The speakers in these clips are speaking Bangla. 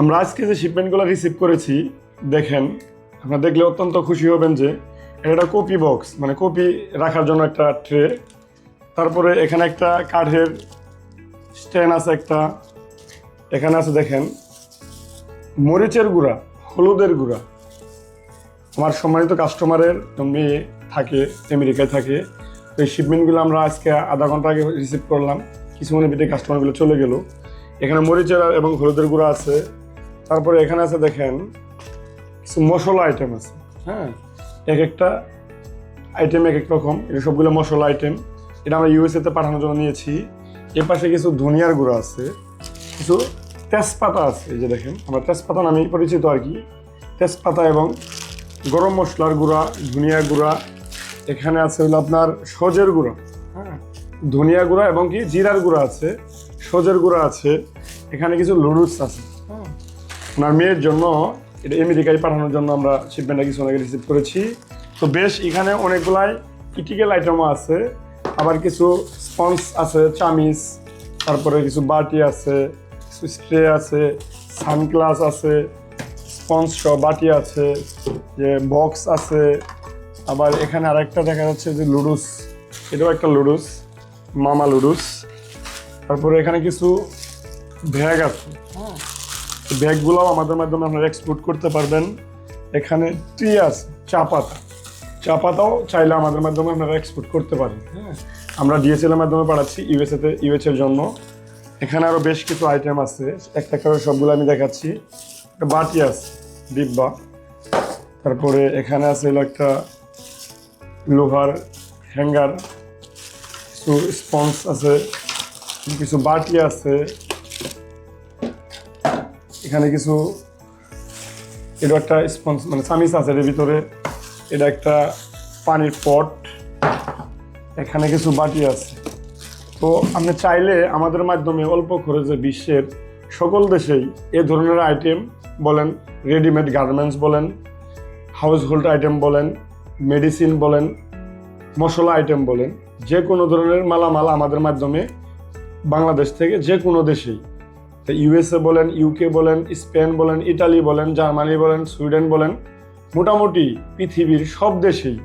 আমরা আজকে যে শিপমেন্টগুলো রিসিভ করেছি, দেখেন, আপনারা দেখলে অত্যন্ত খুশি হবেন যে এটা কপি বক্স মানে কপি রাখার জন্য একটা ট্রে তারপরে এখানে একটা কাঠের স্ট্যান্ড আছে একটা, এখানে আছে দেখেন, মরিচের গুঁড়া, হলুদের গুঁড়া। আমার সম্মানিত কাস্টমারের মেয়ে থাকে, আমেরিকায় থাকে, তো এই শিপমেন্টগুলো আমরা আজকে আধা ঘণ্টা আগে রিসিভ করলাম। কিছুক্ষণের ভিতরে কাস্টমারগুলো চলে গেল। এখানে মরিচের এবং হলুদের গুঁড়া আছে তারপরে এখানে আছে দেখেন, কিছু মশলা আইটেম আছে হ্যাঁ? এক একটা আইটেম এক এক রকম, এটা সবগুলো মশলা আইটেম এটা আমরা ইউএসএতে পাঠানোর জন্য নিয়েছি। এর পাশে কিছু ধনিয়ার গুঁড়া আছে, কিছু তেজপাতা আছে, এই যে দেখেন, আমরা তেজপাতা নামেই পরিচিত আর কি। তেজপাতা এবং গরম মশলার গুঁড়া ধনিয়া গুঁড়া। এখানে আছে হলো আপনার সজের গুঁড়া হ্যাঁ? ধনিয়া গুঁড়া এবং কি, জিরার গুঁড়া আছে, সজের গুঁড়া আছে। এখানে কিছু লুডুস আছে। ওনার মেয়ের জন্য, এটা আমেরিকায় পাঠানোর জন্য আমরা শিপমেন্টটা কিছু আগে রিসিভ করেছি। তো বেশ, এখানে অনেকগুলাই ইটিক্যাল আইটেমও আছে। আবার কিছু স্পঞ্জ আছে, চামিচ, তারপরে কিছু বাটি আছে, কিছু স্ট্রে আছে সানগ্লাস আছে স্পঞ্জ সহ বাটি আছে, যে বক্স আছে। আবার এখানে আরেকটা দেখা যাচ্ছে যে লুডুস, এটাও একটা লুডুস, মামা লুডুস। তারপরে এখানে কিছু ব্যাগ আছে। হ্যাঁ। ব্যাগগুলোও আমাদের মাধ্যমে আপনারা এক্সপোর্ট করতে পারবেন। এখানে ট্রি আছে চা পাতা। চা পাতাও চাইলে আমাদের মাধ্যমে আপনারা এক্সপোর্ট করতে পারেন হ্যাঁ। আমরা ডিএসএল এর মাধ্যমে পাঠাচ্ছি ইউএসএতে ইউএস এর জন্য। এখানে আরও বেশ কিছু আইটেম আছে। একটা করে সবগুলো আমি দেখাচ্ছি। একটা বাটি আছে ডিব্বা। তারপরে এখানে আছে হলো একটা লোহার হ্যাঙ্গার। কিছু স্পঞ্জ আছে। কিছু বাটি আছে। এখানে কিছু এটা একটা স্পঞ্জ মানে সামিস আছে এর ভিতরে। এটা একটা পানির পট। এখানে কিছু বাটি আছে। তো আপনি চাইলে আমাদের মাধ্যমে অল্প খরচে বিশ্বের সকল দেশেই এ ধরনের আইটেম বলেন রেডিমেড গার্মেন্টস বলেন হাউস হোল্ড আইটেম বলেন মেডিসিন বলেন, মশলা আইটেম বলেন, যে কোনো ধরনের মালামাল আমাদের মাধ্যমে বাংলাদেশ থেকে যে কোনো দেশেই ইউএসএ বলেন ইউকে বলেন স্পেন বলেন ইটালি বলেন জার্মানি বলেন সুইডেন বলেন, মোটামুটি পৃথিবীর সব দেশেই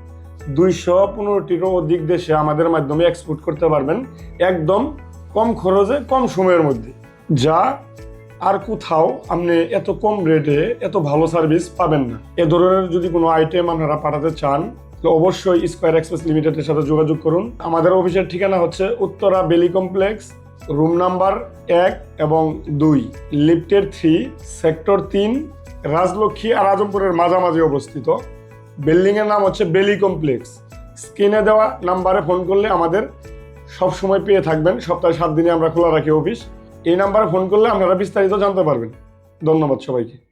দুইশো পনেরোটিরও অধিক দেশে আমাদের মাধ্যমে এক্সপোর্ট করতে পারবেন, একদম কম খরচে, কম সময়ের মধ্যে। যা আর কোথাও আপনি এত কম রেটে এত ভালো সার্ভিস পাবেন না। এ ধরনের যদি কোনো আইটেম আপনারা পাঠাতে চান অবশ্যই স্কোয়ার এক্সপ্রেস লিমিটেডের সাথে যোগাযোগ করুন। আমাদের অফিসের ঠিকানা হচ্ছে উত্তরা বেলি কমপ্লেক্স রুম নাম্বার এক এবং দুই, লিফটের থ্রি, সেক্টর তিন, রাজলক্ষ্মী আর আজমপুরের মাঝামাঝি অবস্থিত। বিল্ডিংয়ের নাম হচ্ছে বেলি কমপ্লেক্স। স্ক্রিনে দেওয়া নাম্বারে ফোন করলে আমাদের সব সময় পেয়ে থাকবেন। সপ্তাহে সাত দিনে আমরা খোলা রাখি অফিস। এই নাম্বারে ফোন করলে আপনারা বিস্তারিত জানতে পারবেন। ধন্যবাদ সবাইকে।